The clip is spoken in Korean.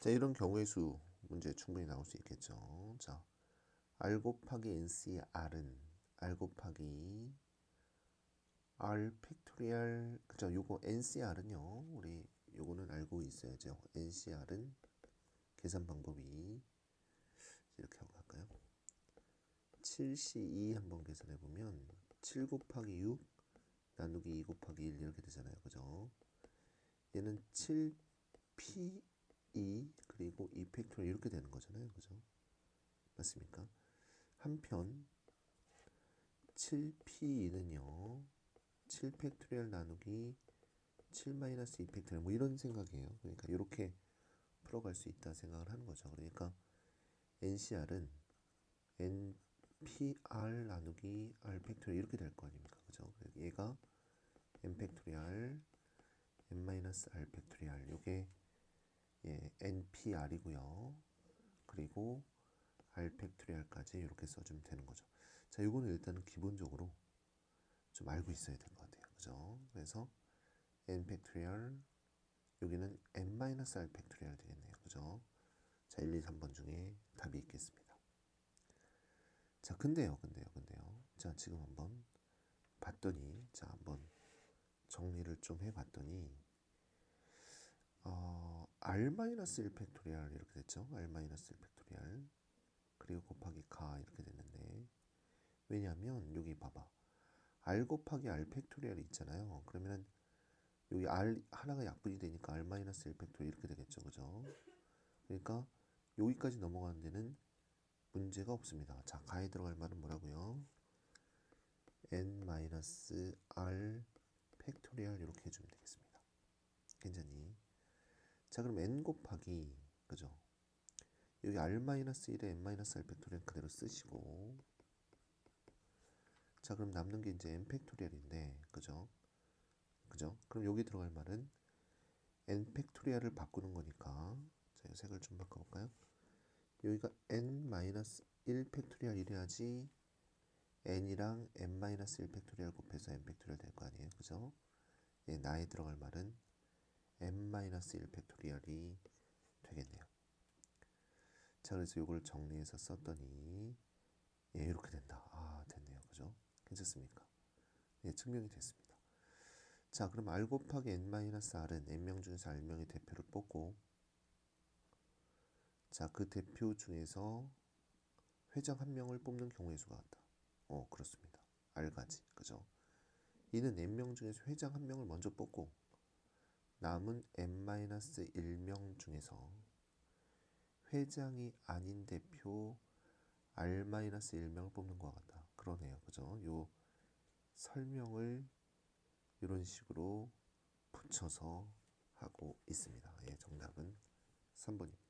자, 이런 경우의 수 문제 충분히 나올 수 있겠죠. 자, R 곱하기 NC R은 R 곱하기 R 팩토리얼 그죠? 요거 NCR은요. 우리 요거는 알고 있어야죠. NCR은 계산 방법이 이렇게 하고 갈까요? 7C2 한번 계산해 보면 7 곱하기 6 나누기 2 곱하기 1 이렇게 되잖아요. 그죠? 얘는 7P2 그리고 2 팩토리얼 이렇게 되는 거잖아요. 그죠? 맞습니까? 한편 7P2는요. 7 팩토리얼 나누기 7 마이너스 2 팩토리얼 뭐 이런 생각이에요. 그러니까 이렇게 풀어갈 수 있다 생각을 하는 거죠. 그러니까 NCR은 NPR 나누기 R 팩토리얼 이렇게 될 거 아닙니까? 그죠? 얘가 N 팩토리얼 N 마이너스 R 팩토리얼 요게 예, NPR이고요. 그리고 R 팩토리얼까지 이렇게 써주면 되는 거죠. 자, 이거는 일단은 기본적으로 좀 알고 있어야 될 것 같아요. 그죠? 그래서 n 팩토리얼 여기는 n 마이너스 r 팩토리얼 되겠네요. 그죠? 자, 1, 2, 3번 중에 답이 있겠습니다. 자, 근데요, 근데요, 근데요. 자, 지금 한번 봤더니, 자, 한번 정리를 좀 해봤더니, 어, r 마이너스 1 팩토리얼 이렇게 됐죠? r 마이너스 1 팩토리얼 그리고 곱하기 가 이렇게 됐는데 왜냐하면 여기 봐봐. r 곱하기 r 팩토리얼이 있잖아요. 그러면은 여기 r 하나가 약분이 되니까 r 마이너스 1 팩토리얼 이렇게 되겠죠, 그죠? 그러니까 여기까지 넘어가는 데는 문제가 없습니다. 자, 가에 들어갈 말은 뭐라고요? n 마이너스 r 팩토리얼 이렇게 해주면 되겠습니다. 괜찮니? 자, 그럼 n 곱하기 그죠? 여기 r 마이너스 1에 n 마이너스 r 팩토리얼 그대로 쓰시고 자, 그럼 남는 게 이제 n 팩토리얼인데, 그죠? 그죠? 그럼 여기 들어갈 말은 n 팩토리얼을 바꾸는 거니까, 자, 색을 좀 바꿔볼까요? 여기가 n 마이너스 1 팩토리얼 이래야지 n이랑 n 마이너스 1 팩토리얼 곱해서 n 팩토리얼 될 거 아니에요, 그죠? 예, 나에 들어갈 말은 n 마이너스 1 팩토리얼이 되겠네요. 자, 그래서 이걸 정리해서 썼더니 예, 이렇게 된다. 아, 됐네요. 그죠? 괜찮습니까? 예, 증명이 됐습니다. 자, 그럼 R 곱하기 N-R은 N명 중에서 R명의 대표를 뽑고 자, 그 대표 중에서 회장 한 명을 뽑는 경우의 수가 같다. 어, 그렇습니다. R가지. 그죠? 이는 N명 중에서 회장 한 명을 먼저 뽑고 남은 N-1명 중에서 회장이 아닌 대표 R-1명을 뽑는 것 같다. 그러네요. 그죠? 요 설명을 이런 식으로 붙여서 하고 있습니다. 예, 정답은 3번입니다.